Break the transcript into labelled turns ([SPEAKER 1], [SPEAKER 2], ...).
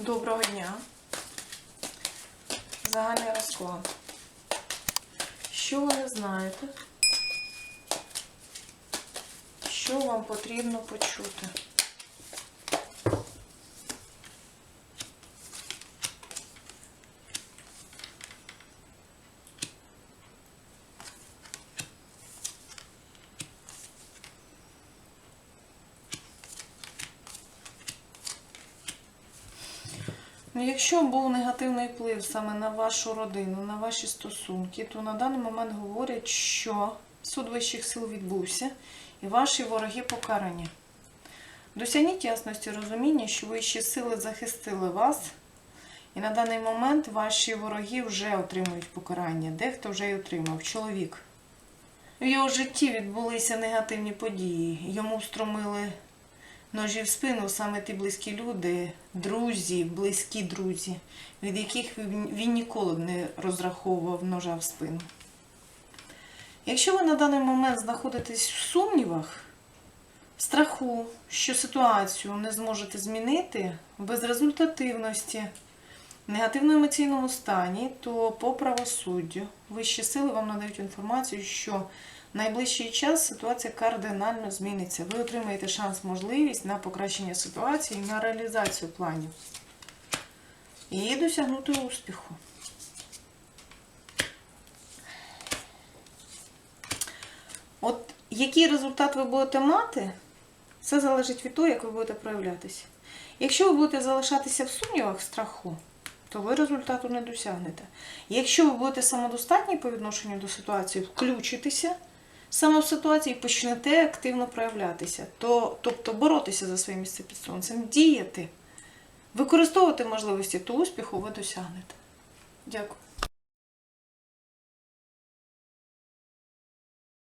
[SPEAKER 1] Доброго дня. Загальний розклад. Що ви не знаєте? Що вам потрібно почути? Якщо був негативний вплив саме на вашу родину, на ваші стосунки, то на даний момент говорять, що суд вищих сил відбувся і ваші вороги покарані. Досягніть ясності розуміння, що вищі сили захистили вас, і на даний момент ваші вороги вже отримують покарання. Дехто вже й отримав. Чоловік. В його житті відбулися негативні події. Йому встромили ножі в спину саме ті близькі люди, друзі, близькі друзі, від яких він ніколи не розраховував ножа в спину. Якщо ви на даний момент знаходитесь в сумнівах, в страху, що ситуацію не зможете змінити, в безрезультативності, в негативному емоційному стані, то по правосуддю вищі сили вам надають інформацію, що найближчий час ситуація кардинально зміниться. Ви отримаєте шанс, можливість на покращення ситуації, на реалізацію планів і досягнути успіху. От який результат ви будете мати, це залежить від того, як ви будете проявлятися. Якщо ви будете залишатися в сумнівах, в страху, то ви результату не досягнете. Якщо ви будете самодостатні по відношенню до ситуації, включитеся саме в ситуації почнете активно проявлятися, то, тобто боротися за своє місце під сонцем, діяти, використовувати можливості, то успіху ви досягнете. Дякую.